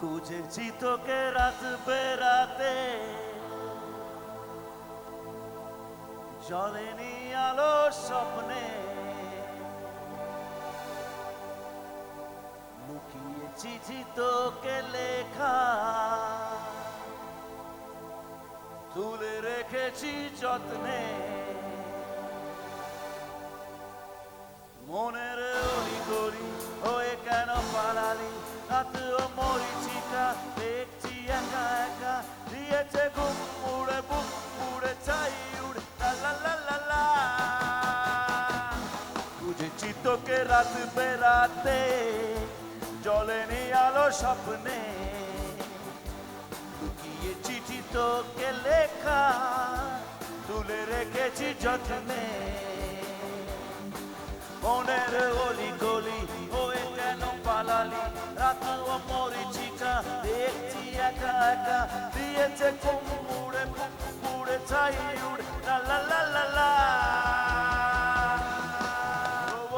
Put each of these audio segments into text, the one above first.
খুঁজেছি তোকে রাত বেড়াতে। জলেনি আলো স্বপ্নে। লুকিয়ে চিঠি তোকে লেখা। তুলে রেখেছি যত্নে। মনের তোকে রাত বেরাতে জলেনি আলো স্বপ্নে। লুকিয়ে চিঠি তোকে লেখা, তুলে রেখেছি যত্নে। মনের অলি গলি হয়ে কেন পালালি? রাত ও মরিচিকা দেখছি একা একা। দিয়েছে কুমুড়ে কুমুড়ে ছাই উড়ে। লা লা লা লা।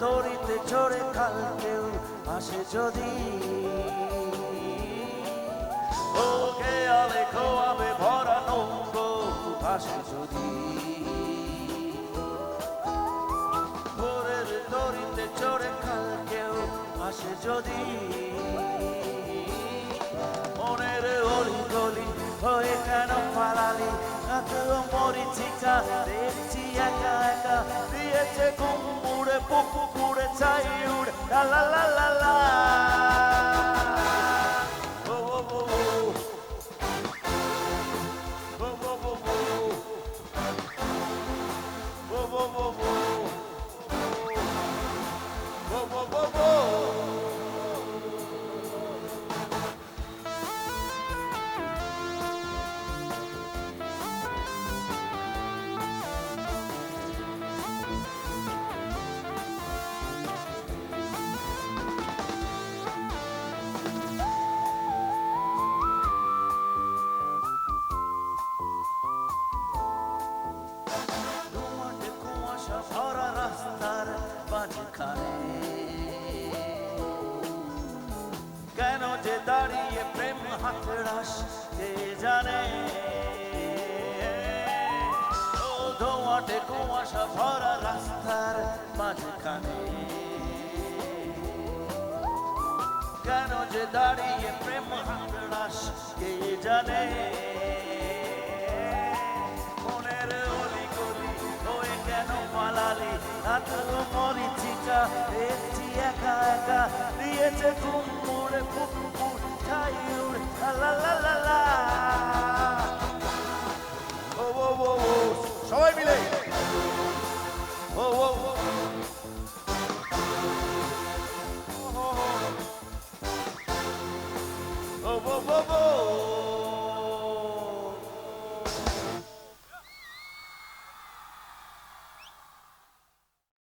তরিতে চড়ে কাল কেউ আসে যদি। ও খেয়ালে খোয়াবে ভরা নৌকো পাশে যদি। ভোরের তরিতে চড়ে কাল কেউ আসে যদি। মনের অলি গলি হয়ে কেন পালালি? রাত মরিচিকা দেখছি একা একা দিয়েছে ঘুম উড়ে পুকু উড়ে চাই উড়ে লা লা লা লা দাঁড়িয়ে প্রেম হাতড়াস কে জানে? ও ধোঁয়াটে কুয়াশা ভরা রাস্তার মাঝখানে। কেন যে দাঁড়িয়ে প্রেম হাতড়াস কে জানে? মনের অলি গলি হয়ে কেন পালালি? রাত মরিচিকা দেখছি একা একা দিয়েছে ঘুম। ও ও